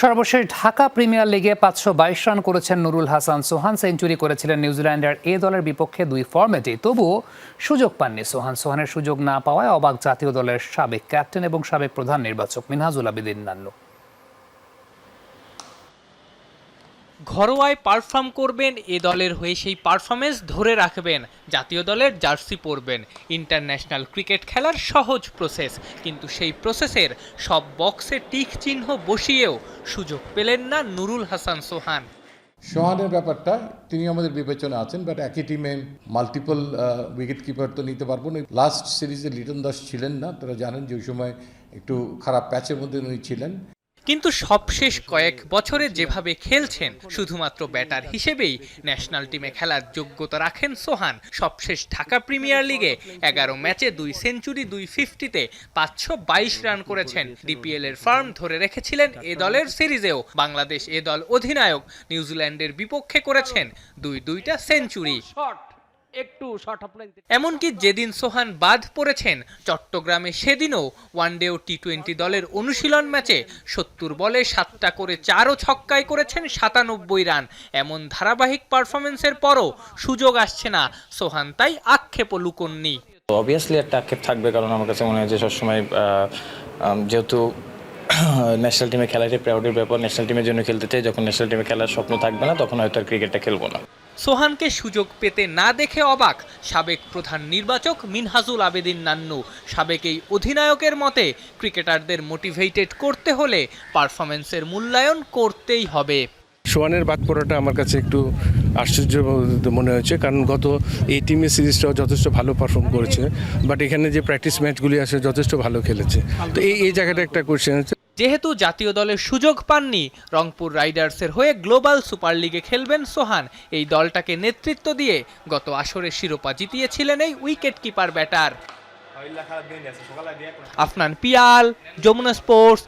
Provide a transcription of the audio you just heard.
সর্বশেষ ঢাকা প্রিমিয়ার লিগে পাঁচশো বাইশ রান করেছেন নুরুল হাসান। সোহান সেঞ্চুরি করেছিলেন নিউজিল্যান্ডের এ দলের বিপক্ষে দুই ফর্মেটে। তবুও সুযোগ পাননি সোহান। সোহানের সুযোগ না পাওয়ায় অবাক জাতীয় দলের সাবেক ক্যাপ্টেন এবং সাবেক প্রধান নির্বাচক মিনহাজুল আবিদিন নান্নু। ঘরোয়ায় পারফর্ম করবেন, এ দলের হয়ে সেই পারফরমেন্স ধরে রাখবেন, জাতীয় দলের জার্সি পরবেন। ইন্টারন্যাশনাল ক্রিকেট খেলার সহজ প্রসেস কিন্তু সেই প্রসেসের সব বক্সে টিক চিহ্ন বসিয়েও সুযোগ পেলেন না নুরুল হাসান সোহান। সোহানের ব্যাপারটা, তিনি আমাদের বিবেচনা আছেন বাট একই টিমে মাল্টিপল উইকেট কিপার তো নিতে পারব না। লাস্ট সিরিজে লিটন দাস ছিলেন না, তারা জানেন যে ওই সময় একটু খারাপ প্যাচের মধ্যে উনি ছিলেন। কিন্তু সবশেষ কয়েক বছরে যেভাবে খেলছেন, শুধুমাত্র ব্যাটার হিসেবেই ন্যাশনাল টিমে খেলার যোগ্যতা রাখেন সোহান। সবশেষ ঢাকা প্রিমিয়ার লিগে এগারো ম্যাচে দুই সেঞ্চুরি, দুই ফিফটিতে পাঁচশো বাইশ রান করেছেন। ডিপিএল এর ফার্ম ধরে রেখেছিলেন এ দলের সিরিজেও। বাংলাদেশ এ দল অধিনায়ক নিউজিল্যান্ডের বিপক্ষে করেছেন দুই দুইটা সেঞ্চুরি। একটু শর্ট অফ লাইন এমনকি যেদিন সোহান বাদ পড়েছেন চট্টগ্রামে সেদিনও ওয়ানডে ও টি টোয়েন্টি দলের অনুশীলন ম্যাচে সত্তর বলে সাতটা করে চারও ছক্কায় করেছেন সাতানব্বই রান। এমন ধারাবাহিক পারফরমেন্সের পরও সুযোগ আসছে না সোহান তাই আক্ষেপও লুকননি। অবভিয়াসলি একটা আক্ষেপ থাকবে কারণ আমার কাছে মনে হয় যে সবসময় যেহেতু ন্যাশনাল টিমে খেলাটাই প্রায়োরিটির ব্যাপার ন্যাশনাল টিমের জন্য খেলতে চাই যখন ন্যাশনাল টিমে খেলার স্বপ্ন থাকবে না তখন হয়তো আর ক্রিকেটটা খেলব না। সোহানকে সুযোগ পেতে না দেখে অবাক সাবেক প্রধান নির্বাচক মিনহাজুল আবেদিন নান্নু। সাবেক এই অধিনায়কের মতে, ক্রিকেটারদের মোটিভেটেড করতে হলে পারফরমেন্সের মূল্যায়ন করতেই হবে। সোহানের বাদ পড়াটা আমার কাছে একটু আশ্চর্য মনে হয়েছে, কারণ গত এই টিমের সিরিজটাও যথেষ্ট ভালো পারফর্ম করেছে বাট এখানে যে প্র্যাকটিস ম্যাচগুলি আছে যথেষ্ট ভালো খেলেছে। তো এই এই জায়গাটা একটা কোয়েশ্চেন হচ্ছে। যেহেতু জাতীয় দলে সুযোগ পাননি রংপুর রাইডার্সের হয়ে গ্লোবাল সুপার লিগে খেলবেন সোহান। এই দলটাকে নেতৃত্ব দিয়ে গত আসরে শিরোপা জিতিয়েছিলেন এই wicket keeper batter. Afnan Piyal Jamuna sports